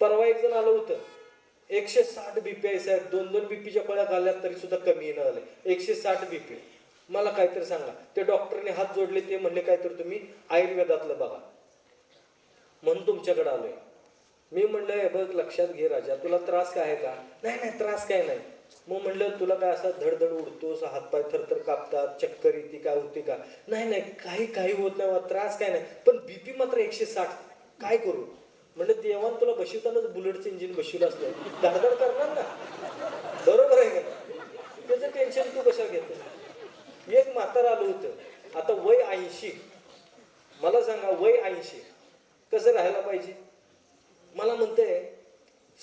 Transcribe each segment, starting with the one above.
परवा एक जण आलं होतं. एकशे साठ बीपी आहे साहेब. दोन दोन बीपीच्या पळ्या घालल्यात तरी सुद्धा कमी येणं आलंय एकशे साठ बीपी मला काहीतरी सांगा. ते डॉक्टरने हात जोडले ते म्हणले काहीतरी तुम्ही आयुर्वेदातलं बघा. म्हणून तुमच्याकडे आलोय. मी म्हणलं "हे बघ लक्षात घे राजा. तुला त्रास काय आहे का? नाही नाही त्रास काय नाही. मग म्हणलं तुला काय असा धडधड उडतोस? हातपाय थरथर कापतात चक्कर येते काय होते का? नाही नाही काही काही होत नाही बा, त्रास काय नाही. पण बीपी मात्र एकशे साठ. काय करू? म्हणलं देवान तुला बशिवतानाच बुलेटचं इंजिन बसवलं असलं धडधड करणार ना बरोबर आहे का? त्याचं टेन्शन तू कशा घेतो एक म्हातार आलं होतं. आता वय ऐंशी. मला सांगा वय ऐंशी. कसं राहायला पाहिजे? मला म्हणतंय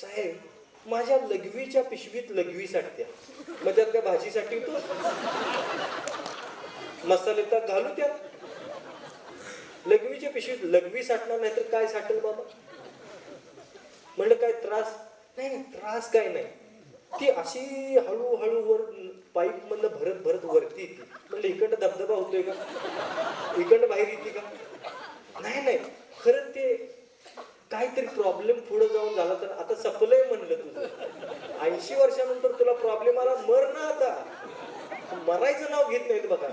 साहेब माझ्या लघवीच्या पिशवीत लघवी साठत्या मग त्यात काय भाजीसाठी साठवतो मसाले तर घालू त्यात. लघवीच्या पिशवीत लघवी साठणार नाही तर काय साठेल बाबा? म्हणलं काय त्रास नाही नाही त्रास काय नाही. ती अशी हळूहळू वर पाईप मधनं भरत भरत वरती येते. म्हणलं इकडं धबधबा होतोय का? इकडं बाहेर येते का? नाही नाही. खरं ते काहीतरी प्रॉब्लेम पुढे जाऊन झाला तर आता सपलंय म्हणलं तुझं ऐंशी वर्षानंतर तुला प्रॉब्लेम आला मर ना आता. मरायचं नाव घेत नाहीत बघा.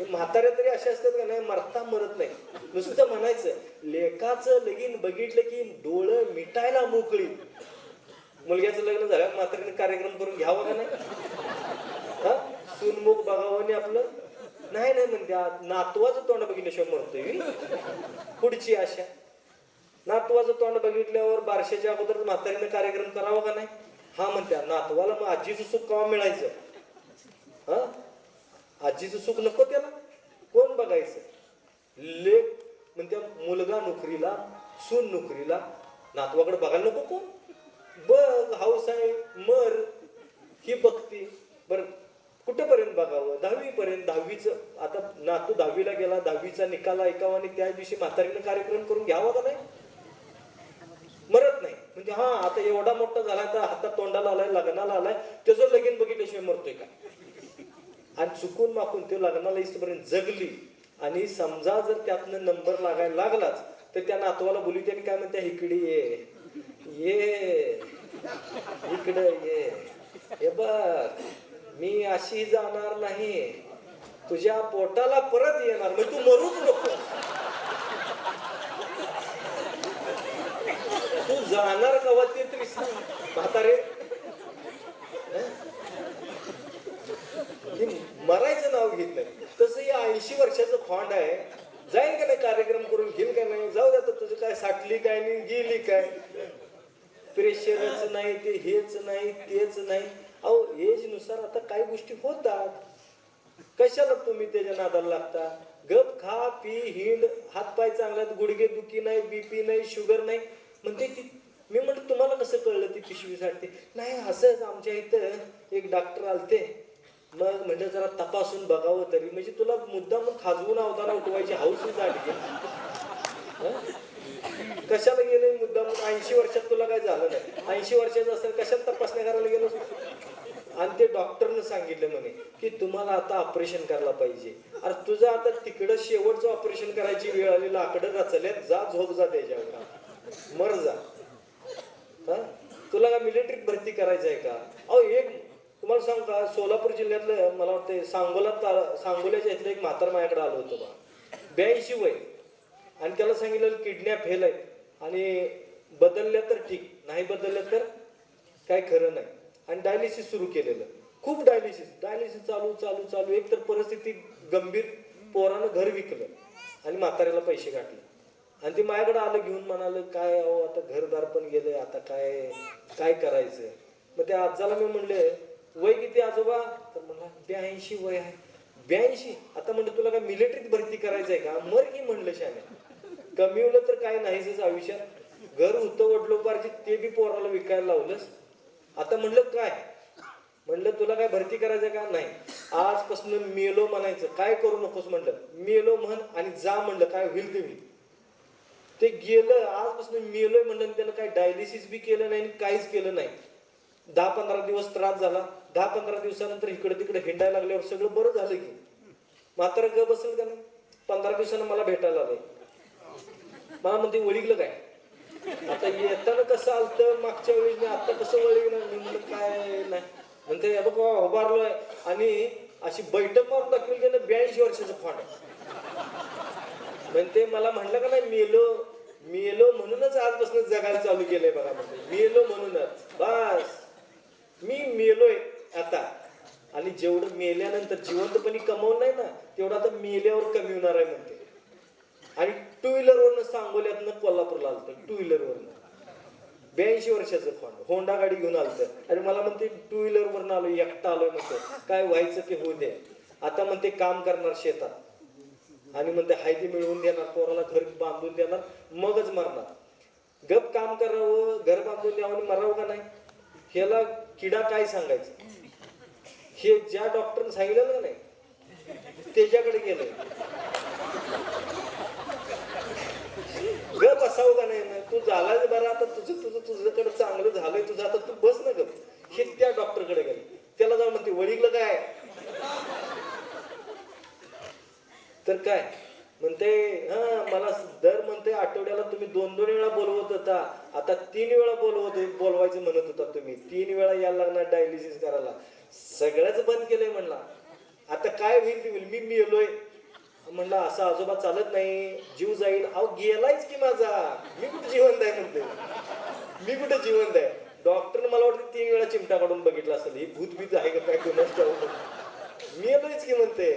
म्हाताऱ्या तरी अशा असतात का नाही मरता मरत नाही. नुसतं म्हणायचं लेखाचं लगीन बघितलं की डोळं मिटायला मोकळी. मुलग्याचं लग्न झालं म्हातारीने कार्यक्रम करून घ्यावा का नाही? हा? सुनमुख बघावं आणि आपलं? नाही नाही म्हणते नातवाचं तोंड बघितल्याशिवाय मरतोय पुढची आशा. नातवाचं तोंड बघितल्यावर बारशाच्या अगोदर म्हातारीने कार्यक्रम करावा का नाही? हा म्हणत्या नातवाला मग आजीचं सुख केव्हा मिळायचं? हा? आजीचं सुख नको त्याला. कोण बघायचं? लेख म्हणजे मुलगा नोकरीला सून नोकरीला. नातवाकडे बघायला नको कोण? बघ हाऊस आहे मर ही बघती. बर कुठेपर्यंत बघावं? दहावीपर्यंत दहावीचं आता नातू दहावीला गेला दहावीचा निकाल ऐकावा आणि त्या दिवशी म्हातारीनं कार्यक्रम करून घ्यावा का नाही? मरत नाही. म्हणजे हा आता एवढा मोठा झाला तर हातात तोंडाला आलाय लग्नाला आलाय त्याचं लगीन बघितल्याशिवाय मरतोय का? आणि चुकून माकून ते लग्नाला इथपर्यंत जगली. आणि समजा जर त्यातनं नंबर लागायला लागलाच तर त्या नातवाला बोलू त्याने काय म्हणते? इकडे ये. ये. इकडे ये. हे बघ मी अशी जाणार नाही. तुझ्या पोटाला परत येणार. म्हणजे तू मरूच नको. तू जाणार कवा ते तरी म्हातारे हं? हे घेतलंय तसं या ऐंशी वर्षाचं फॉन्ड आहे. जाईल का नाही कार्यक्रम करून घेईल का नाही? जाऊ द्या तुझं काय साठली काय नाही गेली काय? प्रेशरच नाही ते हेच नाही तेच नाही. अहो एजनुसार आता काही गोष्टी होतात. कशाला तुम्ही त्याच्या नादाला लागता? गप खा पी हिंड. हातपाय चांगल्यात गुडघे दुखी नाही बीपी नाही शुगर नाही. म्हणते ती मी म्हटलं तुम्हाला कसं कळलं ती पिशवीसाठी नाही असंच आमच्या इथं एक डॉक्टर आलते. मग म्हणजे जरा तपासून बघावं तरी. म्हणजे तुला मुद्दा मग खाजवून अवतारा उठवायची हौस झाली कशाला गेले मुद्दा मग ऐंशी वर्षात तुला काय झालं नाही? ऐंशी वर्षाचं असेल कशाला तपासण्या करायला गेलो? आणि ते डॉक्टरनं सांगितलं म्हणे की तुम्हाला आता ऑपरेशन करायला पाहिजे. अरे तुझं आता तिकडं शेवटचं ऑपरेशन करायची वेळ आली लाकडं रचल्यात जा झोप जा त्याच्यावर. मर जा. हा? तुला का मिलिटरीत भरती करायचं आहे का? अहो एक तुम्हाला सांगता सोलापूर जिल्ह्यातलं मला वाटतं सांगोला ता- सांगोल्याच्या इथलं एक म्हातार माझ्याकडे आलं होतं बा. ब्याऐंशी वय. आणि त्याला सांगितलं किडनॅप फेल आहेत आणि बदलल्या तर ठीक नाही बदलल्या तर काय खरं नाही. आणि डायलिसिस सुरू केलेलं. खूप डायलिसिस डायलिसिस चालू चालू चालू. एक तर परिस्थिती गंभीर पोरानं घर विकलं आणि म्हाताऱ्याला पैसे गाठले. आणि ते माझ्याकडे आलं घेऊन म्हणालं काय अहो आता घरदार पण गेलंय आता काय काय करायचं? मग त्या आजाला मी म्हणले वय किती आजोबा? तर म्हणला ब्याऐंशी वय आहे. ब्याऐंशी? आता म्हणलं तुला काय मिलिटरीत भरती करायचंय का? मर की म्हणलं शाने कमीवलं तर काय नाहीच आयुष्यात. घर होतं वडलोपारचे ते बी पोराला विकायला लावलंस. आता म्हणलं काय? म्हणलं तुला काय भरती करायचं का? नाही. आजपासून मेलो म्हणायचं. काय करू नकोस म्हणलं. मेलो म्हण आणि जा म्हणलं. काय होईल ते होईल. ते गेलं आजपासून मेलोय म्हणलं त्यानं काय डायलिसिस बी केलं नाही आणि काहीच केलं नाही. दहा पंधरा दिवस त्रास झाला. दहा पंधरा दिवसानंतर इकडे तिकडे हिंडायला लागल्यावर सगळं बरं झालं की. मात्र ग बसेल का नाही पंधरा दिवसानं मला भेटायला आलंय. मला म्हणते ओळखलं काय? आता येताना कसं आलतं मागच्या वेळेस मी आता कसं वळी ना मी म्हणलं काय नाही. म्हणते या बघ उभारलोय? आणि अशी बैठक मारून दाखवली त्यानं ब्याऐंशी वर्षाचं फॉन्ड म्हणते मला म्हणलं का नाही मेलो मेलो म्हणूनच आजपासून जगायला चालू केलंय बघा म्हणजे मेलो म्हणूनच. बस. मी मेलोय. आता. आणि जेवढं मेल्यानंतर जिवंतपणी कमवलं नाही ना तेवढं आता मेल्यावर कमी होणार आहे म्हणते. आणि टू व्हीलरवरनं सांगोल्यातनं कोल्हापूरला आलतं टू व्हीलरवरनं ब्याऐंशी वर्षाचं फंड होंडा गाडी घेऊन आलतं. आणि मला म्हणते टू व्हीलरवरनं आलो एकटा आलोय म्हणतो. काय व्हायचं ते होऊ दे. आता म्हणते काम करणार शेतात. आणि म्हणते हायती मिळवून देणार पोराला घर बांधून देणार मगच मरणार. गप काम करावं घर बांधून द्यावं आणि मरावं का नाही? ह्याला किडा काय सांगायचं? हे ज्या डॉक्टरने सांगितलं ना नाही त्याच्याकडे गेलं गप बसावं का नाही ना तू झालाच बरं आता तुझं तुझं तुझ्याकडे चांगलं झालंय तुझं आता तू बस ना गप. हे त्या डॉक्टरकडे गेले त्याला जाऊन म्हणते वडील काय तर काय? म्हणते हा मला दर म्हणते आठवड्याला तुम्ही दोन दोन वेळा बोलवत होता. आता तीन वेळा बोलवत बोलवायचं म्हणत होता तुम्ही. तीन वेळा यायला लागणार डायलिसिस करायला. सगळंच बंद केलंय म्हणला. आता काय होईल ते होईल. मी मेलोय म्हणलं असं आजोबा चालत नाही. जीव जाईल. अहो गेलायच की माझा. मी कुठे जिवंत आहे म्हणते मी कुठे जिवंत आहे? डॉक्टर मला वाटतं तीन वेळा चिमटा काढून बघितला असेल. ही भूतभीत आहे का काय कोणाच मी येलोयच की म्हणते.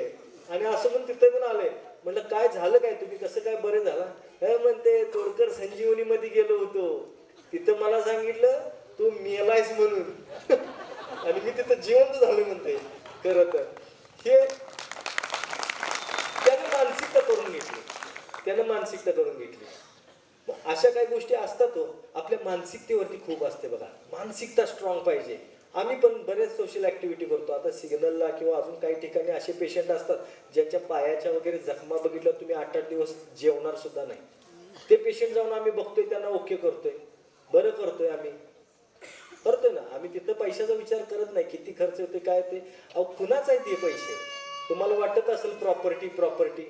आणि असं पण तिथे पण आले. म्हणलं काय झालं काय? तुम्ही कसं काय बरे झाला? हे म्हणते तोडकर संजीवनीमध्ये गेलो होतो. तिथं मला सांगितलं तू मेलायस म्हणून. आणि मी तिथं जिवंत झालो म्हणते खरं तर. हे त्याने मानसिकता करून घेतली. त्यानं मानसिकता करून घेतली. मग अशा काही गोष्टी असतात हो. आपल्या मानसिकतेवरती खूप असते बघा. मानसिकता स्ट्रॉंग पाहिजे. आम्ही पण बरेच सोशल ऍक्टिव्हिटी करतो. आता सिग्नलला किंवा अजून काही ठिकाणी असे पेशंट असतात ज्यांच्या पायाच्या वगैरे जखमा बघितल्या तुम्ही आठ आठ दिवस जेवणार सुद्धा नाही. ते पेशंट जाऊन आम्ही बघतोय त्यांना ओके करतोय. बरं करतोय आम्ही. करतोय ना आम्ही तिथं पैशाचा विचार करत नाही किती खर्च होते काय ते अहो कुणाच आहे ते पैसे? तुम्हाला वाटत असेल प्रॉपर्टी प्रॉपर्टी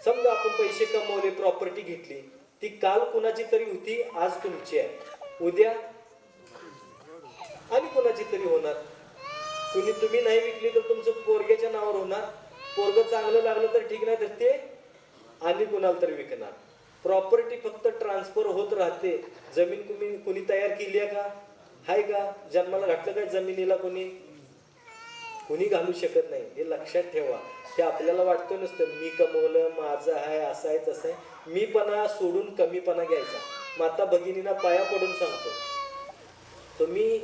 समजा आपण पैसे कमवले प्रॉपर्टी घेतली ती काल कुणाची तरी होती आज तुमची आहे. उद्या आणि कुणाची तरी होणार. कुणी तुम्ही नाही विकली तर तुमचं पोरग्याच्या नावावर होणार. पोरग चांगलं लागलं तर ठीक नाही तर ते आणि कुणाला तरी विकणार. प्रॉपर्टी फक्त ट्रान्सफर होत राहते. जमीन कुणी कुणी तयार केली आहे का? हाय का? जन्माला घातलं काय जमिनीला कोणी? कुणी घालू शकत नाही. हे लक्षात ठेवा. हे आपल्याला वाटतं नसतं मी कमवलं माझं आहे असं आहे तसं आहे. मीपणा सोडून कमीपणा घ्यायचा. माता भगिनींना पाया पडून सांगतो. तर मी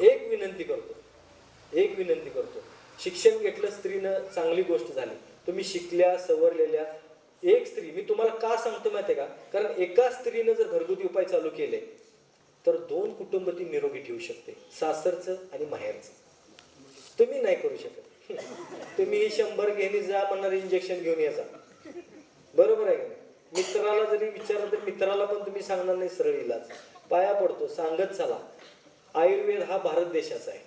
एक विनंती करतो. एक विनंती करतो. शिक्षण घेतलं स्त्रीनं चांगली गोष्ट झाली. तुम्ही शिकल्या सवरलेल्या एक स्त्री मी तुम्हाला का सांगतो माहिती आहे का? कारण एका स्त्रीनं जर घरगुती उपाय चालू केले तर दोन कुटुंब ती निरोगी ठेवू शकते. सासरचं आणि माहेरचं. तुम्ही नाही करू शकत. तुम्ही ही शंभर घेणे जा म्हणणार इंजेक्शन घेऊन याचा बरोबर आहे का मित्राला जरी विचारलं तर मित्राला पण तुम्ही सांगणार नाही सरळ इलाज. पाया पडतो सांगत चला. आयुर्वेद हा भारत देशाचा आहे.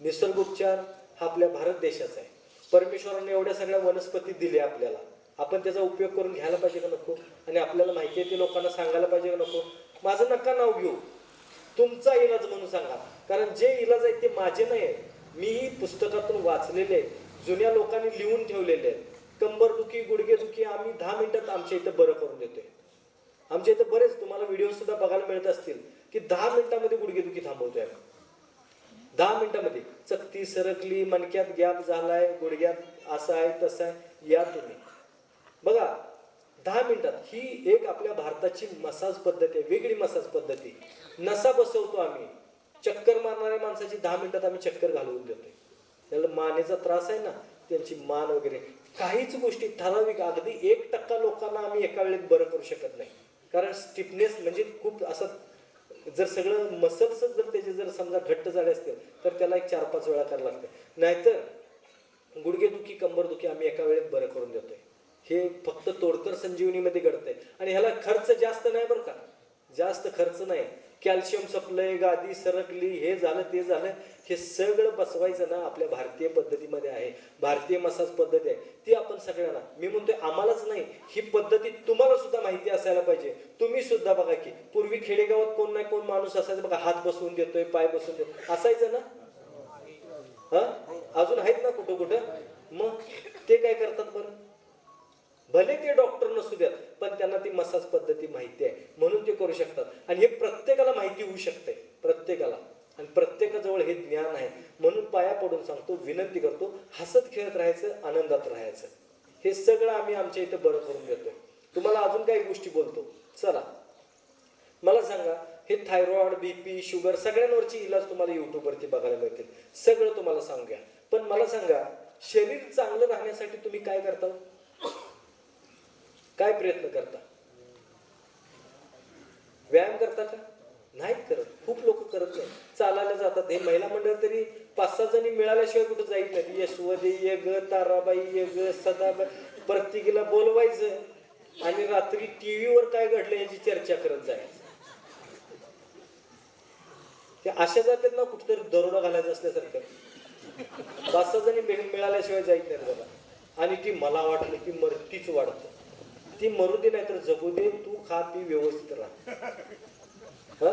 निसर्गोपचार हा आपल्या भारत देशाचा आहे. परमेश्वराने एवढ्या सगळ्या वनस्पती दिल्या आपल्याला. आपण त्याचा उपयोग करून घ्यायला पाहिजे का नको? आणि आपल्याला माहिती आहे ते लोकांना सांगायला पाहिजे का नको? माझं नका नाव घेऊ. तुमचा इलाज म्हणून सांगा. कारण जे इलाज आहेत ते माझे नाही आहेत. मीही पुस्तकातून वाचलेले आहेत. जुन्या लोकांनी लिहून ठेवलेले आहेत. कंबरदुखी गुडघेदुखी आम्ही दहा मिनिटात आमच्या इथं बरं करून देतोय. आमच्या इथं बरेच तुम्हाला व्हिडिओ सुद्धा बघायला मिळत असतील की दहा मिनिटामध्ये गुडघेदुखी थांबवतोय दहा मिनिटामध्ये. चकती सरकली मणक्यात गॅप झालाय गुडघ्यात असं आहे तसं आहे. या तुम्ही. बघा दहा मिनिटात ही एक आपल्या भारताची मसाज पद्धती आहे वेगळी मसाज पद्धती नसा बसवतो आम्ही. चक्कर मारणाऱ्या माणसाची दहा मिनिटात आम्ही चक्कर घालवून देतो त्याला मानेचा त्रास आहे ना त्यांची मान वगैरे. काहीच गोष्टी ठराविक अगदी एक टक्का लोकांना आम्ही एका वेळेत बरं करू शकत नाही. कारण स्टिफनेस म्हणजे खूप असं जर सगळं मसल्स जर त्याचे जर समजा घट्ट झाले असतील तर त्याला एक चार पाच वेळा करायला लागते. नाहीतर गुडघेदुखी कंबरदुखी आम्ही एका वेळेत बरं करून देतोय. हे फक्त तोडकर संजीवनीमध्ये घडतंय. आणि ह्याला खर्च जास्त नाही बरं का. जास्त खर्च नाही. कॅल्शियम सप्लाय गादी सरकली हे झालं ते झालं हे सगळं बसवायचं ना आपल्या भारतीय पद्धतीमध्ये आहे. भारतीय मसाज पद्धती आहे. ती आपण सगळ्यांना मी म्हणतोय आम्हालाच नाही ही पद्धती तुम्हाला सुद्धा माहिती असायला पाहिजे. तुम्ही सुद्धा बघा की पूर्वी खेडेगावात कोण नाही कोण माणूस असायचा बघा हात बसवून देतोय पाय बसवून देतोय. असायचं ना? हा? अजून आहेत ना कुठं कुठं? मग ते काय करतात बरं? भले ते डॉक्टर नसू द्यात पण त्यांना ती मसाज पद्धती माहिती आहे. म्हणून ते करू शकतात. आणि हे प्रत्येकाला माहिती होऊ शकते प्रत्येकाला. आणि प्रत्येकाजवळ हे ज्ञान आहे. म्हणून पाया पडून सांगतो विनंती करतो हसत खेळत राहायचं आनंदात राहायचं. हे सगळं आम्ही आमच्या इथं बरं करून देतोय. तुम्हाला अजून काही गोष्टी बोलतो. चला. मला सांगा हे थायरॉइड बीपी शुगर सगळ्यांवरची इलाज तुम्हाला युट्यूबवरती बघायला मिळतील. सगळं तुम्हाला सांगूया. पण मला सांगा शरीर चांगलं राहण्यासाठी तुम्ही काय करता? काय प्रयत्न करता? व्यायाम करता का? नाहीत करत. खूप लोक करत नाही. चालायला जातात. हे महिला मंडळ तरी पाच सहा जणी मिळाल्याशिवाय कुठं जाईल नाही. यशवदे ये ग ताराबाई ये ग सदाबाई. प्रत्येकीला बोलवायचं आणि रात्री टीव्हीवर काय घडलं याची चर्चा करत जायचं. ते अशा जातात ना कुठेतरी दरोडा घालायचं असल्यासारखं. पाच सहा जणी मिळाल्याशिवाय जाईल नाही बघा. आणि ती मला वाटलं की मरतीच वाढतं. ती मरू दे नाही तर जगू दे तू खा पी व्यवस्थित राहा.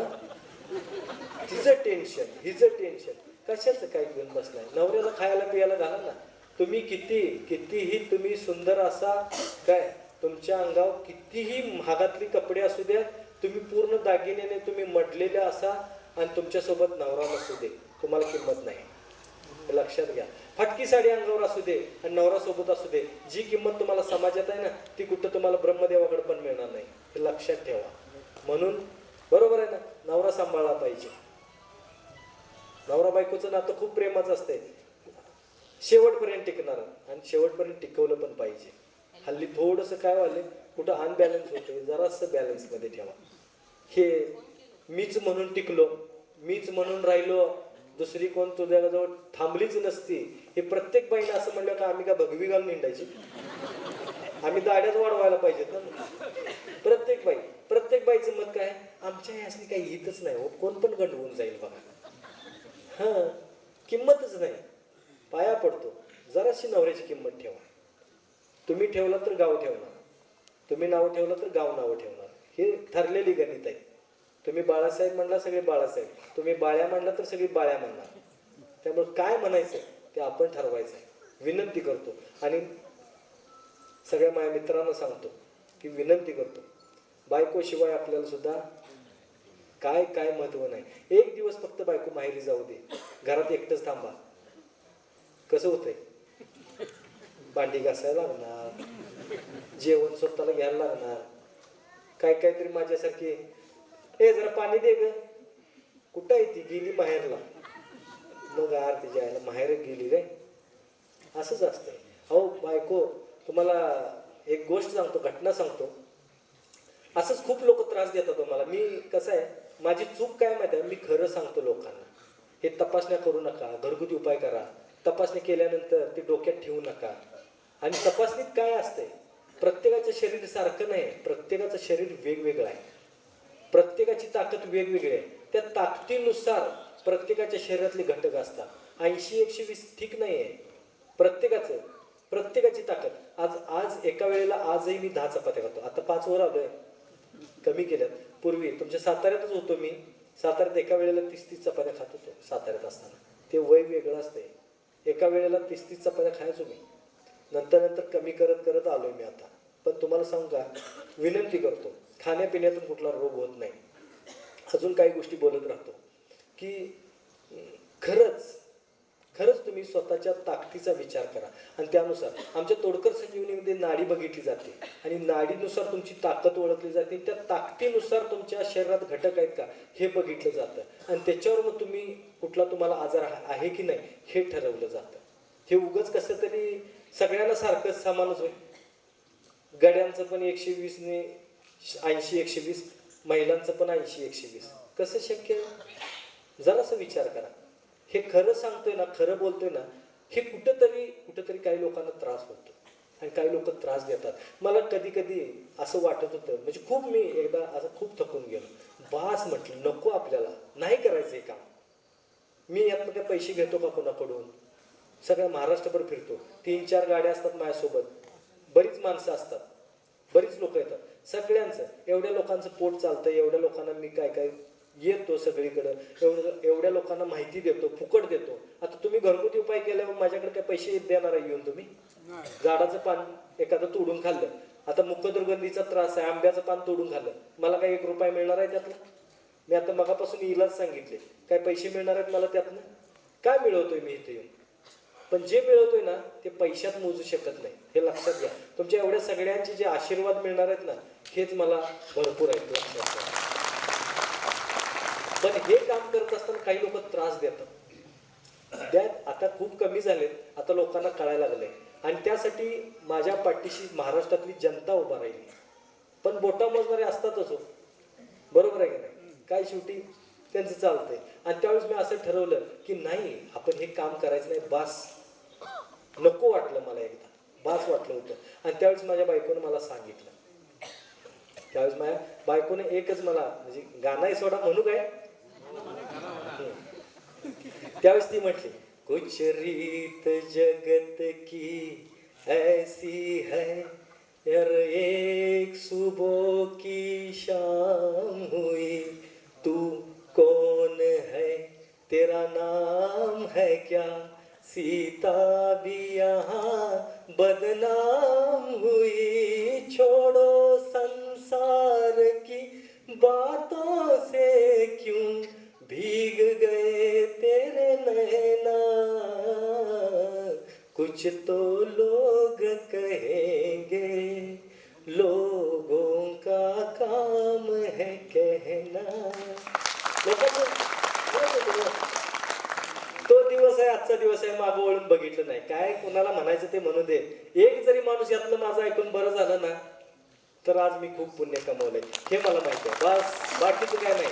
तिचं टेन्शन हिचं टेन्शन. कशाचं काय घेऊन बसलाय नवऱ्याला खायला पियाला घाला ना. तुम्ही किती कितीही तुम्ही सुंदर असा काय तुमच्या अंगावर कितीही महागातली कपडे असू द्या तुम्ही पूर्ण दागिन्याने तुम्ही मडलेले असा आणि तुमच्यासोबत नवरा नसू दे. तुम्हाला किंमत नाही. लक्षात घ्या. फटकी साडी अंगावर असू दे आणि नवरा सोबत असू दे जी किंमत तुम्हाला समाजात आहे ना ती कुठं तुम्हाला ब्रह्मदेवाकडे पण मिळणार नाही. हे लक्षात ठेवा. म्हणून बरोबर आहे ना नवरा सांभाळला पाहिजे. नवरा बायकोचं नातं खूप प्रेमाचं असतंय. शेवटपर्यंत टिकणार आणि शेवटपर्यंत टिकवलं पण पाहिजे. हल्ली थोडंसं काय व्हायलं कुठं अनबॅलन्स होतं जरासं बॅलन्समध्ये ठेवा. हे मीच म्हणून टिकलो मीच म्हणून राहिलो दुसरी कोण तुझ्याजवळ थांबलीच नसती. हे प्रत्येक बहीण असं म्हणलं का आम्ही का भगवी घालून निंडायची? आम्ही दाड्याच वाढवायला पाहिजेत ना. प्रत्येक बाई प्रत्येक बाईचं मत काय? आमच्या हे काही येतच नाही हो. कोण पण गंडवून जाईल बघा. हां किंमतच नाही. पाया पडतो. जराशी नवऱ्याची किंमत ठेवा. तुम्ही ठेवला तर गाव ठेवणार. तुम्ही नाव ठेवलं तर गाव नावं ठेवणार. हे ठरलेली गणित आहे. तुम्ही बाळासाहेब म्हणला सगळे बाळासाहेब. तुम्ही बाळ्या म्हणला तर सगळी बाळ्या म्हणणार. त्यामुळे काय म्हणायचं ते आपण ठरवायचं आहे. विनंती करतो. आणि सगळ्या माझ्या मित्रांना सांगतो की विनंती करतो. बायकोशिवाय आपल्याला सुद्धा काय काय महत्त्व नाही. एक दिवस फक्त बायको माहेरी जाऊ दे. घरात एकटंच थांबा. कसं होतंय? भांडी घासायला लागणार. जेवण स्वतःला घ्यायला लागणार. काय काहीतरी माझ्यासारखी हे जरा पाणी दे ग. कुठं आहे ती? गेली माहेरला. मग आर तिच्या आईला माहेर गेली रे. असंच असतंय हो बायको तुम्हाला एक गोष्ट सांगतो घटना सांगतो. असंच खूप लोक त्रास देतात तुम्हाला. मी कसं आहे माझी चूक काय माहिती आहे? मी खरं सांगतो लोकांना. हे तपासण्या करू नका. घरगुती उपाय करा. तपासणी केल्यानंतर ती डोक्यात ठेवू नका. आणि तपासणीत काय असतंय? प्रत्येकाचं शरीर सारखं नाही. प्रत्येकाचं शरीर वेगवेगळं आहे. प्रत्येकाची ताकद वेगवेगळी आहे. त्या ताकदीनुसार प्रत्येकाच्या शरीरातले घटक असतात. ऐंशी एकशे वीस ठीक नाही आहे. प्रत्येकाचं प्रत्येकाची ताकद. आज आज एका वेळेला आजही मी दहा चपात्या खातो. आता पाच वर आलोय. कमी केल्यात. पूर्वी तुमच्या साताऱ्यातच होतो मी. साताऱ्यात एका वेळेला तीस तीस चपात्या खात होतो साताऱ्यात असताना. ते वय वेगळं असतंय. एका वेळेला तीस तीस चपात्या खायचो मी. नंतर नंतर कमी करत करत आलोय मी आता. पण तुम्हाला सांगू का? विनंती करतो. खाण्यापिण्यातून कुठला रोग होत नाही. अजून काही गोष्टी बोलत राहतो. की खरंच खरंच तुम्ही स्वतःच्या ताकदीचा विचार करा. आणि त्यानुसार आमच्या तोडकर संजीवनीमध्ये नाडी बघितली जाते. आणि नाडीनुसार तुमची ताकद ओळखली जाते. त्या ताकदीनुसार तुमच्या शरीरात घटक आहेत का हे बघितलं जातं. आणि त्याच्यावर मग तुम्ही कुठला तुम्हाला आजार आहे- आहे की नाही हे ठरवलं जातं. हे उगच कसं तरी सगळ्यांना सारखंच सामानच होईल. गड्यांचं पण एकशे वीसने ऐंशी एकशे वीस. महिलांचं पण ऐंशी एकशे वीस. कसं शक्य आहे? जरासा विचार करा. हे खरं सांगतोय ना खरं बोलतोय ना हे कुठंतरी कुठंतरी काही लोकांना त्रास होतो. आणि काही लोक त्रास देतात. मला कधी कधी असं वाटत होतं म्हणजे खूप मी एकदा असं खूप थकून गेलो. बास म्हटलं नको आपल्याला. नाही करायचं हे काम. मी यातनं काय पैसे घेतो का कोणाकडून? सगळ्या महाराष्ट्रभर फिरतो. तीन चार गाड्या असतात माझ्यासोबत. बरीच माणसं असतात. बरीच लोक येतात. सगळ्यांचं. एवढ्या लोकांचं पोट चालतं एवढ्या लोकांना मी काय काय येतो सगळीकडं एवढं एवढ्या लोकांना माहिती देतो फुकट देतो. आता तुम्ही घरगुती उपाय केल्यावर माझ्याकडे काय पैसे देणार आहे येऊन तुम्ही? झाडाचं पान एखादं तोडून खाल्लं. आता मुखदुर्गंधीचा त्रास आहे आंब्याचं पान तोडून खाल्लं. मला काय एक रुपया मिळणार आहे त्यातनं? मी आता मगापासून इलाज सांगितले. काय पैसे मिळणार आहेत मला त्यातनं? काय मिळवतोय मी इथे येऊन? पण जे मिळवतोय ना ते पैशात मोजू शकत नाही. हे लक्षात घ्या. तुमच्या एवढ्या सगळ्यांचे जे आशीर्वाद मिळणार आहेत ना हेच मला भरपूर आहेत लक्षात घ्या. पण हे काम करत असताना काही लोक त्रास देतात. त्यात आता खूप कमी झालेत आता लोकांना कळायला लागले आणि त्यासाठी माझ्या पाठीशी महाराष्ट्रातली जनता उभा राहिली. पण बोटा मोजणारे असतातच हो. बरोबर आहे की नाही? काय शेवटी? त्यांचं चालतंय. आणि त्यावेळेस मी असं ठरवलं की नाही आपण हे काम करायचं नाही बास. नको वाटलं मला एकदा. बास वाटलं होतं. आणि त्यावेळेस माझ्या बायकोनं मला सांगितलं. त्यावेळेस माझ्या बायकोने एकच मला म्हणजे गाणं सोडा म्हणू काय? त्यावेळेस ती म्हटली कुछ रीत जगत की ऐसी है यार एक सुबह की शाम हुई तू कौन है? तेरा नाम है क्या? सीता भी यहाँ बदनाम हुई। छोड़ो संसार की बातों से क्यों भीग गए तेरे नैना? कुछ तो लोग कहेंगे, लोगों का काम है कहना। आहे आजचा दिवस आहे मागं वळून बघितलं नाही. काय कोणाला म्हणायचं ते म्हणू दे. एक जरी माणूस यातलं माझं ऐकून बरं झालं ना तर आज मी खूप पुण्य कमवलंय. हे मला माहिती आहे. बस बाकीचं काय नाही.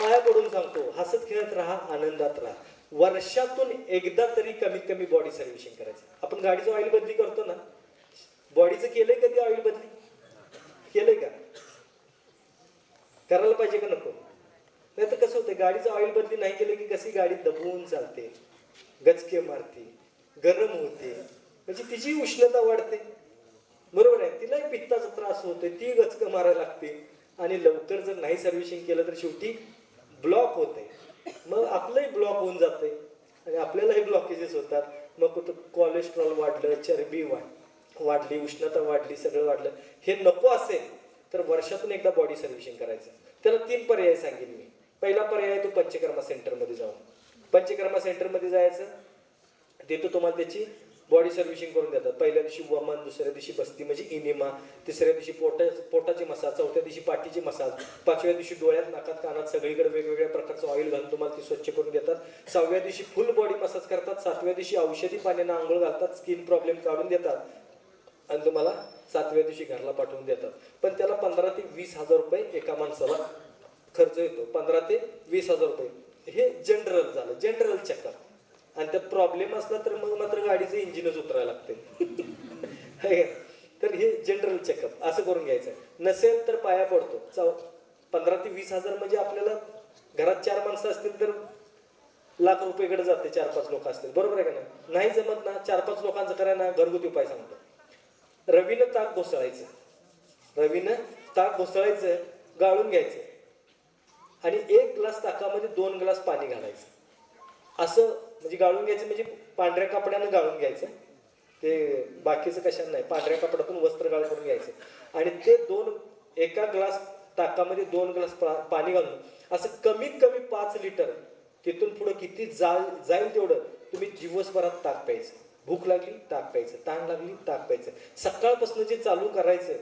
पाया पडून सांगतो हसत खेळत राहा आनंदात राहा. वर्षातून एकदा तरी कमीत कमी बॉडी सर्व्हिसिंग करायचं. आपण गाडीचं ऑइल बदली करतो ना? बॉडीचं केलंय कधी ऑइल बदली? केलंय का? करायला पाहिजे का नको? नाही तर कसं होतं गाडीचं ऑइल बदली नाही केलं की कशी गाडी दबवून चालते? गचके मारते गरम होते. म्हणजे तिची उष्णता वाढते. बरोबर आहे? तिलाही पित्ताचा त्रास होतोय ती गचकं मारायला लागते. आणि लवकर जर नाही सर्व्हिसिंग केलं तर शेवटी ब्लॉक होते मग आपलंही ब्लॉक होऊन जाते आणि आपल्यालाही ब्लॉकेजेस होतात. मग कुठं कोलेस्ट्रॉल वाढलं चरबी वाढ वाढली उष्णता वाढली सगळं वाढलं. हे नको असेल तर वर्षातून एकदा बॉडी सर्व्हिसिंग करायचं. त्याला तीन पर्याय सांगेन मी. पहिला पर्याय तो पंचकर्मा सेंटरमध्ये जाऊन. पंचकर्मा सेंटरमध्ये जायचं. तिथं तुम्हाला त्याची बॉडी सर्व्हिसिंग करून देतात. पहिल्या दिवशी वमन दुसऱ्या दिवशी बस्ती म्हणजे इनिमा तिसऱ्या दिवशी पोटा पोटाची मसाज चौथ्या दिवशी पाठीची मसाज पाचव्या दिवशी डोळ्यात नाकात कानात सगळीकडे वेगवेगळ्या प्रकारचं ऑइल घालून तुम्हाला ती स्वच्छ करून देतात. सहाव्या दिवशी फुल बॉडी मसाज करतात. सातव्या दिवशी औषधी पाण्यानं आंघोळ घालतात. स्किन प्रॉब्लेम काढून देतात. आणि तुम्हाला सातव्या दिवशी घरला पाठवून देतात. पण त्याला पंधरा ते वीस हजार रुपये एका माणसाला खर्च येतो. पंधरा ते वीस हजार रुपये. हे जनरल झालं जनरल चेकअप आणि त्यात प्रॉब्लेम असला तर मग मात्र गाडीचं इंजिनच उतरायला लागते तर हे जनरल चेकअप असं करून घ्यायचं नसेल तर पाया पडतो. चौ पंधरा ते वीस हजार म्हणजे आपल्याला घरात चार माणसं असतील तर लाख रुपयेकडे जाते चार पाच लोक असतील. बरोबर आहे का नाही? नाही जमत ना चार पाच लोकांचं करा ना घरगुती उपाय सांगतो. रवीनं ताक घोसळायचं. रवीनं ताक घोसळायचं गाळून घ्यायचं. आणि एक ग्लास ताकामध्ये दोन ग्लास पाणी घालायचं. असं म्हणजे गाळून घ्यायचं म्हणजे पांढऱ्या कपड्यानं गाळून घ्यायचं. ते बाकीचं कशानं नाही पांढऱ्या कपड्यातून वस्त्र गाळ करून घ्यायचं. आणि ते दोन एका ग्लास ताकामध्ये दोन ग्लास पा- पाणी घालून असं कमीत कमी पाच लिटर तिथून पुढे किती जाल जाईल तेवढं तुम्ही दिवसभरात ताक प्यायचं. भूक लागली ताक प्यायचं. ताण लागली ताक प्यायचं. सकाळपासून जे चालू करायचं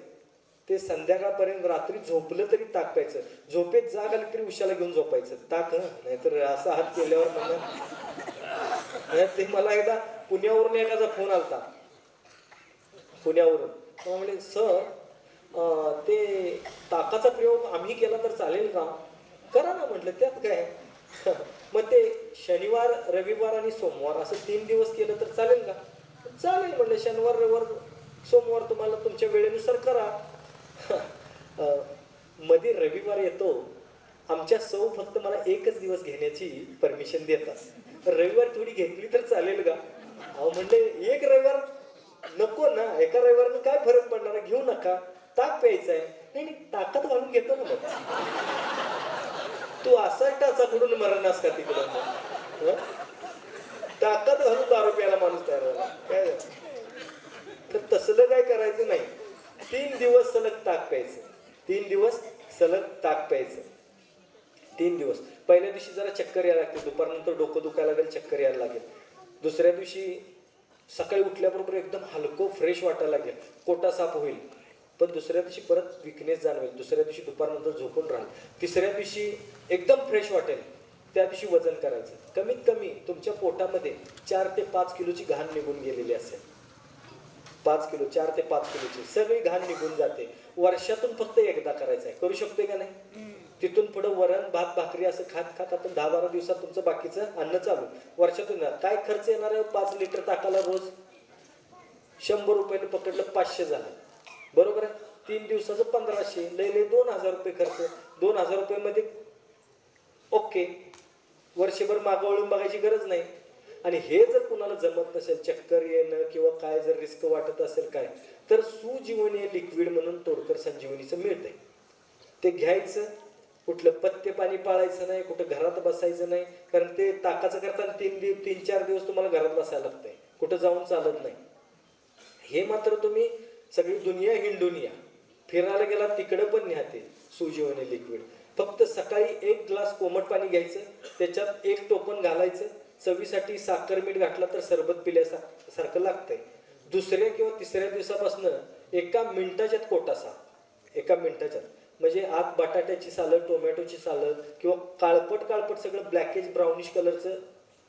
ते संध्याकाळपर्यंत रात्री झोपलं तरी ताक प्यायचं. झोपेत जाग आली तरी उशाला घेऊन झोपायचं. ताक नाहीतर असा हात केल्यावर ते मला एकदा पुण्यावरून येण्याचा फोन आलता. पुण्यावरून. म्हणजे म्हणे सर ते ताकाचा प्रयोग आम्ही केला तर चालेल का? करा ना म्हटलं त्यात काय? मग ते शनिवार रविवार आणि सोमवार असं तीन दिवस केलं तर चालेल का? चालेल म्हटलं शनिवार रविवार सोमवार तुम्हाला तुमच्या वेळेनुसार करा. मध्ये रविवार येतो. आमच्या सौ फक्त मला एकच दिवस घेण्याची परमिशन देतात. रविवार थोडी घेतली तर चालेल का? अहो म्हणले एक रविवार नको ना. एका रविवारनं काय फरक पडणार? घेऊ नका. ताक प्यायचा आहे नाही नाही ताकात घालून घेतो ना मग. तू असा टाचा कुठून मरणास का तिकडं मग? ताकात घालून दारू प्यायला माणूस तयार झाला. काय तर तसलं काय करायचं नाही. तीन दिवस सलग ताक प्यायचं. तीन दिवस सलग ताक प्यायचं. तीन दिवस. पहिल्या दिवशी जरा चक्कर यायला लागते. दुपारनंतर डोकं दुखायला लागेल चक्कर यायला लागेल. दुसऱ्या दिवशी सकाळी उठल्याबरोबर एकदम हलकं फ्रेश वाटायला लागेल. कोटा साफ होईल. पण दुसऱ्या दिवशी परत विकनेस जाणवेल. दुसऱ्या दिवशी दुपारनंतर झोपून राहाल. तिसऱ्या दिवशी एकदम फ्रेश वाटेल. त्या दिवशी वजन करायचं. कमीत कमी तुमच्या पोटामध्ये चार ते पाच किलोची घाण निघून गेलेली असेल. पाच किलो चार ते पाच किलोची. सगळी घाण निघून जाते. वर्षातून फक्त एकदा करायचं आहे. करू शकतोय का नाही? तिथून पुढे वरण भात भाकरी असं खात खात आपण दहा बारा दिवसात तुमचं बाकीचं अन्न चालू. वर्षातून. काय खर्च येणार आहे? पाच लिटर ताकाला रोज? शंभर रुपयाने पकडलं पाचशे झालं. बरोबर आहे? तीन दिवसाचं पंधराशे. लय लय दोन हजार रुपये खर्च. दोन हजार रुपयामध्ये ओके. वर्षभर मागवळून बघायची गरज नाही. आणि हे जर कुणाला जमत नसेल चक्कर येणं किंवा काय जर रिस्क वाटत असेल काय तर सुजीवनी लिक्विड म्हणून तोडकर संजीवनीचं मिळतंय. ते घ्यायचं कुठलं पत्ते पाणी पाळायचं नाही कुठं घरात बसायचं नाही कारण ते ताकाचं करताना तीन दिवस तीन चार दिवस तुम्हाला घरात बसायला लागतंय. कुठं जाऊन चालत नाही. हे मात्र तुम्ही सगळी दुनिया हिंडून या. फिरायला गेला तिकडं पण न्याते सुजीवनी लिक्विड. फक्त सकाळी एक ग्लास कोमट पाणी घ्यायचं त्याच्यात एक टोपण घालायचं चवीसाठी साखर मीठ घातला तर सरबत पिल्यासारखं लागतंय. दुसऱ्या किंवा तिसऱ्या दिवसापासून एका मिनिटाच्यात कोटासा. एका मिनिटाच्यात. म्हणजे आत बटाट्याची सालं टोमॅटोची सालं किंवा काळपट काळपट सगळं ब्लॅकेज ब्राउनिश कलरचं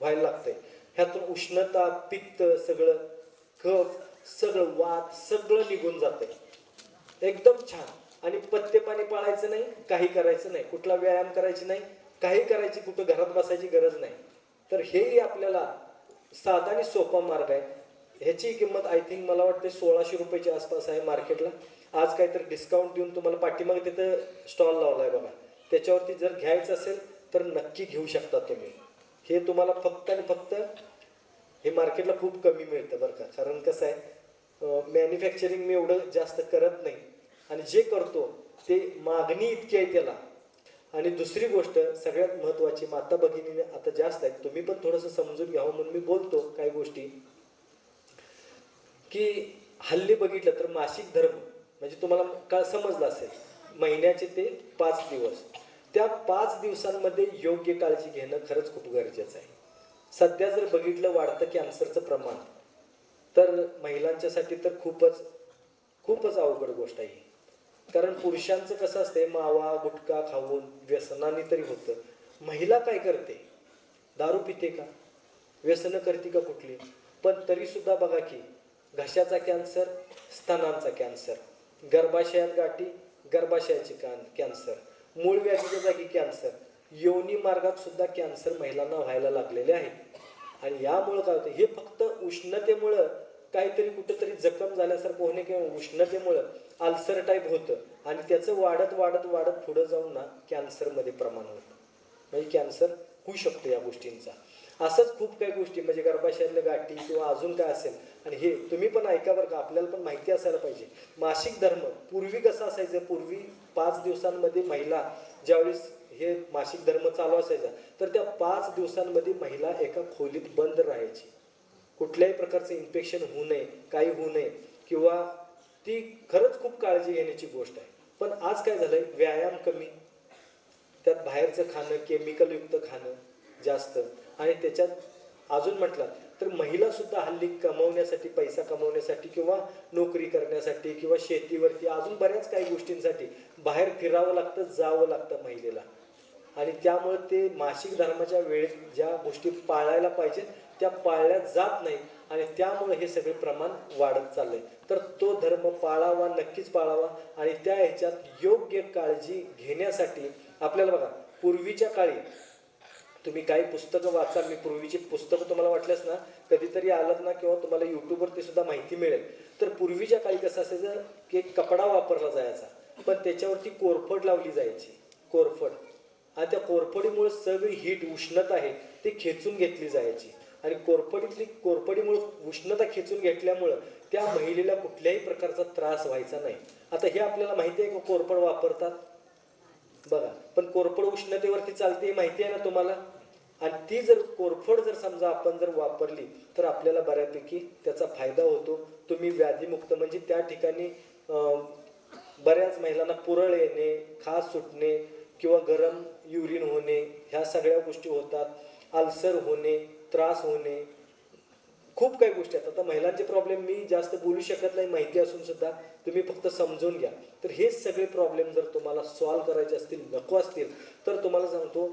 व्हायला लागतंय. ह्यातून उष्णता पित्त सगळं कफ सगळं वात सगळं निघून जातंय. एकदम छान. आणि पत्ते पाणी पाळायचं नाही काही करायचं नाही. कुठला व्यायाम करायची नाही काही करायची कुठं घरात बसायची गरज नाही. तर हेही आपल्याला साधा आणि सोपा मार्ग आहे. ह्याची किंमत आय थिंक मला वाटते सोळाशे रुपयाच्या आसपास आहे मार्केटला. आज काहीतरी डिस्काउंट देऊन तुम्हाला पाठीमागे तिथं स्टॉल लावला आहे बघा. त्याच्यावरती जर घ्यायचं असेल तर नक्की घेऊ शकता तुम्ही. हे तुम्हाला फक्त आणि फक्त हे मार्केटला खूप कमी मिळतं बरं का. कारण कसं आहे मॅन्युफॅक्चरिंग मी एवढं जास्त करत नाही. आणि जे करतो ते मागणी इतकी आहे त्याला. आणि दुसरी गोष्ट सगळ्यात महत्त्वाची माता भगिनीने आता जास्त आहे तुम्ही पण थोडंसं समजून घ्यावं हो, म्हणून मी बोलतो काही गोष्टी. की हल्ली बघितलं तर मासिक धर्म म्हणजे तुम्हाला का समजलं असेल महिन्याचे ते पाच दिवस. त्या पाच दिवसांमध्ये योग्य काळजी घेणं खरंच खूप गरजेचं आहे. सध्या जर बघितलं वाढतं कॅन्सरचं प्रमाण तर महिलांच्यासाठी तर खूपच खूपच अवघड गोष्ट आहे कारण पुरुषांचं कसं असते मावा गुटखा खाऊन व्यसनाने तरी होतं. महिला काय करते? दारू पिते का? व्यसनं करते का कुठली? पण तरी सुद्धा बघा की घशाचा कॅन्सर स्तनांचा कॅन्सर गर्भाशयात गाठी गर्भाशयाची कॅन कॅन्सर मूळ व्याधीच्या जागी कॅन्सर योनी मार्गात सुद्धा कॅन्सर महिलांना व्हायला लागलेले आहे. आणि यामुळं काय होतं? हे फक्त उष्णतेमुळं काहीतरी कुठंतरी जखम झाल्यासारखं होणे किंवा उष्णतेमुळं अल्सर टाईप होतं. आणि त्याचं वाढत वाढत वाढत पुढं जाऊन ना कॅन्सरमध्ये प्रमाण होतं. म्हणजे कॅन्सर होऊ शकतो या गोष्टींचा. असंच खूप काही गोष्टी म्हणजे गर्भाशयातल्या गाठी किंवा अजून काय असेल. आणि हे तुम्ही पण ऐका बरं का आपल्याला पण माहिती असायला पाहिजे. मासिक धर्म पूर्वी कसं असायचं? पूर्वी पाच दिवसांमध्ये महिला ज्यावेळेस हे मासिक धर्म चालू असायचा तर त्या पाच दिवसांमध्ये महिला एका खोलीत बंद राहायची. कुठल्याही प्रकारचं इन्फेक्शन होऊ नये काही होऊ नये किंवा ती खरंच खूप काळजी घेण्याची गोष्ट आहे. पण आज काय झालंय? व्यायाम कमी. त्यात बाहेरचं खाणं केमिकलयुक्त खाणं जास्त. आणि त्याच्यात अजून म्हटलं तर महिलासुद्धा हल्ली कमवण्यासाठी पैसा कमवण्यासाठी किंवा नोकरी करण्यासाठी किंवा शेतीवरती अजून बऱ्याच काही गोष्टींसाठी बाहेर फिरावं लागतं जावं लागतं महिलेला. आणि त्यामुळे ते मासिक धर्माच्या वेळेत ज्या गोष्टी पाळायला पाहिजेत त्या पाळल्या जात नाही. आणि त्यामुळे हे सगळे प्रमाण वाढत चाललंय. तर तो धर्म पाळावा नक्कीच पाळावा. आणि त्या ह्याच्यात योग्य काळजी घेण्यासाठी आपल्याला बघा पूर्वीच्या काळी तुम्ही काही पुस्तकं वाचा मी पूर्वीची पुस्तकं तुम्हाला वाटल्यास ना कधीतरी आलं ना किंवा तुम्हाला यूट्यूबवरती सुद्धा माहिती मिळेल. तर पूर्वीच्या काळी कसं असायचं की कपडा वापरला जायचा पण त्याच्यावरती कोरफड लावली जायची. कोरफड. आणि त्या कोरफडीमुळे सगळी हीट उष्णता आहे ती खेचून घेतली जायची. आणि कोरफडीतली कोरफडीमुळे उष्णता खेचून घेतल्यामुळं त्या महिलेला कुठल्याही प्रकारचा त्रास व्हायचा नाही. आता हे आपल्याला माहिती आहे का कोरफड वापरतात? बघा पण कोरफड उष्णतेवरती चालते हे माहिती आहे ना तुम्हाला? आणि ती जर कोरफड जर समजा आपण जर वापरली तर आपल्याला बऱ्यापैकी त्याचा फायदा होतो. तुम्ही व्याधीमुक्त म्हणजे त्या ठिकाणी बऱ्याच महिलांना पुरळ येणे खास सुटणे किंवा गरम युरिन होणे ह्या सगळ्या गोष्टी होतात. अल्सर होणे त्रास होणे खूप काही गोष्टी आहेत. आता महिलांचे प्रॉब्लेम मी जास्त बोलू शकत नाही माहिती असून सुद्धा. तुम्ही फक्त समजून घ्या. तर हे सगळे प्रॉब्लेम जर तुम्हाला सॉल्व्ह करायचे असतील नको असतील तर तुम्हाला सांगतो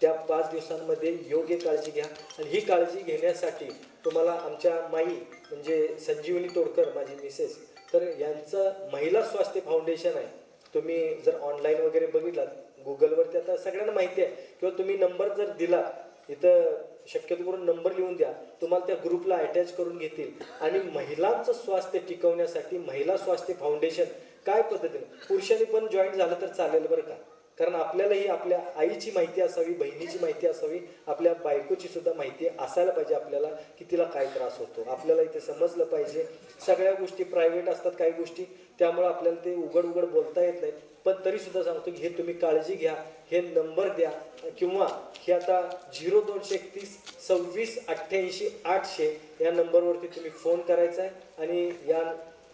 त्या पाच दिवसांमध्ये योग्य काळजी घ्या. आणि ही काळजी घेण्यासाठी तुम्हाला आमच्या माई म्हणजे संजीवनी तोडकर माझी मिसेस तर यांचं महिला स्वास्थ्य फाउंडेशन आहे. तुम्ही जर ऑनलाईन वगैरे बघितलात गुगलवरती आता सगळ्यांना माहिती आहे. किंवा तुम्ही नंबर जर दिला इथं शक्यतो करून नंबर लिहून द्या. तुम्हाला त्या ग्रुपला अटॅच करून घेतील. आणि महिलांचं स्वास्थ्य टिकवण्यासाठी महिला स्वास्थ्य फाउंडेशन काय पद्धतीने? पुरुषांनी पण जॉईन झालं तर चालेल बरं का? कारण आपल्यालाही आपल्या आईची माहिती असावी बहिणीची माहिती असावी आपल्या बायकोची सुद्धा माहिती असायला पाहिजे आपल्याला की तिला काय त्रास होतो. आपल्याला इथे समजलं पाहिजे. सगळ्या गोष्टी प्रायव्हेट असतात काही गोष्टी त्यामुळे आपल्याला ते उघड उघड बोलता येत नाही पण तरी सुद्धा सांगतो की हे तुम्ही काळजी घ्या हे नंबर द्या किंवा हे आता झिरो दोनशे एकतीस सव्वीस अठ्ठ्याऐंशी आठशे या नंबरवरती तुम्ही फोन करायचा आहे आणि या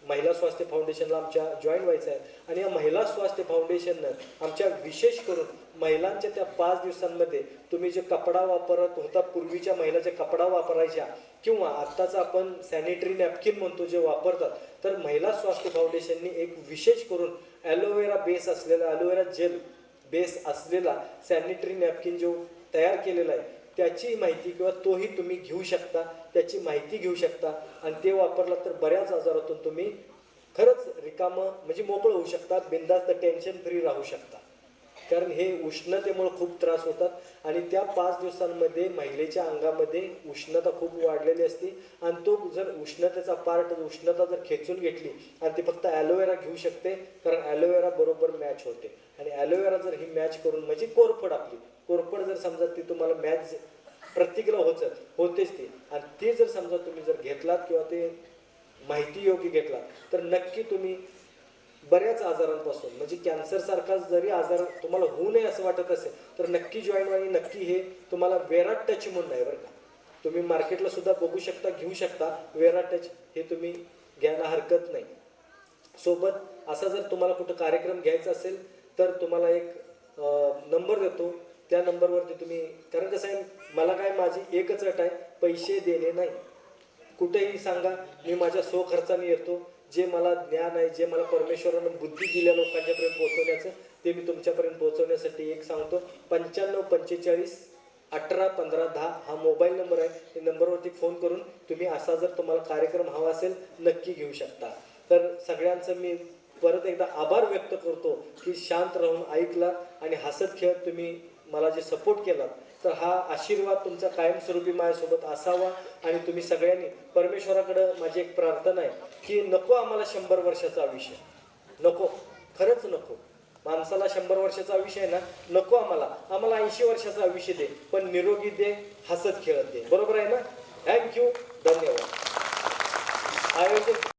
महिला स्वास्थ्य फाउंडेशनला आमच्या जॉईन व्हायचं आहे. आणि या महिला स्वास्थ्य फाउंडेशननं आमच्या विशेष करून महिलांच्या त्या पाच दिवसांमध्ये तुम्ही जे कपडा वापरत होता पूर्वीच्या महिलाच्या कपडा वापरायच्या किंवा आत्ताचा आपण सॅनिटरी नॅपकिन म्हणतो जे वापरतात तर महिला स्वास्थ्य फाउंडेशननी एक विशेष करून ॲलोवेरा बेस असलेला ॲलोवेरा जेल बेस असलेला सॅनिटरी नॅपकिन जो तयार केलेला आहे त्याची माहिती किंवा तोही तुम्ही घेऊ शकता त्याची माहिती घेऊ शकता. आणि ते वापरला तर बऱ्याच आजारातून तुम्ही खरंच रिकामं म्हणजे मोकळं होऊ शकता बिंदास्त टेन्शन फ्री राहू शकता. कारण हे उष्णतेमुळे खूप त्रास होतात आणि त्या पाच दिवसांमध्ये महिलेच्या अंगामध्ये उष्णता खूप वाढलेली असते. आणि तो जर उष्णतेचा पार्ट उष्णता जर खेचून घेतली आणि ती फक्त ॲलोवेरा घेऊ शकते कारण ॲलोवेरा बरोबर मॅच होते. आणि ॲलोवेरा जर ही मॅच करून म्हणजे कोरफड आपली. कोरफड जर समजा ती तुम्हाला मॅच प्रतिक्रिया होत होतेच ती. आणि ते जर समजा तुम्ही जर घेतलात किंवा ते माहिती योग्य घेतला तर नक्की तुम्ही बऱ्याच आजारांपासून म्हणजे कॅन्सर सारखा जरी आजार तुम्हाला होऊ नये असं वाटत असेल तर नक्की जॉईन व्हा आणि नक्की हे तुम्हाला वेरा टच म्हणून आहे बरं का. तुम्ही मार्केटला सुद्धा बघू शकता घेऊ शकता वेरा टच हे तुम्ही घ्यायला हरकत नाही. सोबत असा जर तुम्हाला कुठं कार्यक्रम घ्यायचा असेल तर तुम्हाला एक नंबर देतो. त्या नंबरवरती तुम्ही कारण कसं आहे मला काय माझी एकच अट आहे पैसे देणे नाही. कुठेही सांगा मी माझ्या स्वखर्चाने येतो. जे मला ज्ञान आहे जे मला परमेश्वरानं बुद्धी दिल्या लोकांच्यापर्यंत पोहोचवण्याचं ते मी तुमच्यापर्यंत पोहोचवण्यासाठी एक सांगतो. पंच्याण्णव पंचेचाळीस अठरा पंधरा दहा हा मोबाईल नंबर आहे. या नंबरवरती फोन करून तुम्ही असा जर तुम्हाला कार्यक्रम हवा असेल नक्की घेऊ शकता. तर सगळ्यांचं मी परत एकदा आभार व्यक्त करतो की शांत राहून ऐकला आणि हसत खेळत तुम्ही मला जे सपोर्ट केला तर हा आशीर्वाद तुमचा कायमस्वरूपी माझ्यासोबत असावा आणि तुम्ही सगळ्यांनी परमेश्वराकडं माझी एक प्रार्थना आहे की नको आम्हाला शंभर वर्षाचं आयुष्य. नको. खरंच नको. माणसाला शंभर वर्षाचा आयुष्य आहे ना? नको आम्हाला. आम्हाला ऐंशी वर्षाचं आयुष्य दे पण निरोगी दे हसत खेळत दे. बरोबर आहे ना? थँक्यू धन्यवाद. आयोजक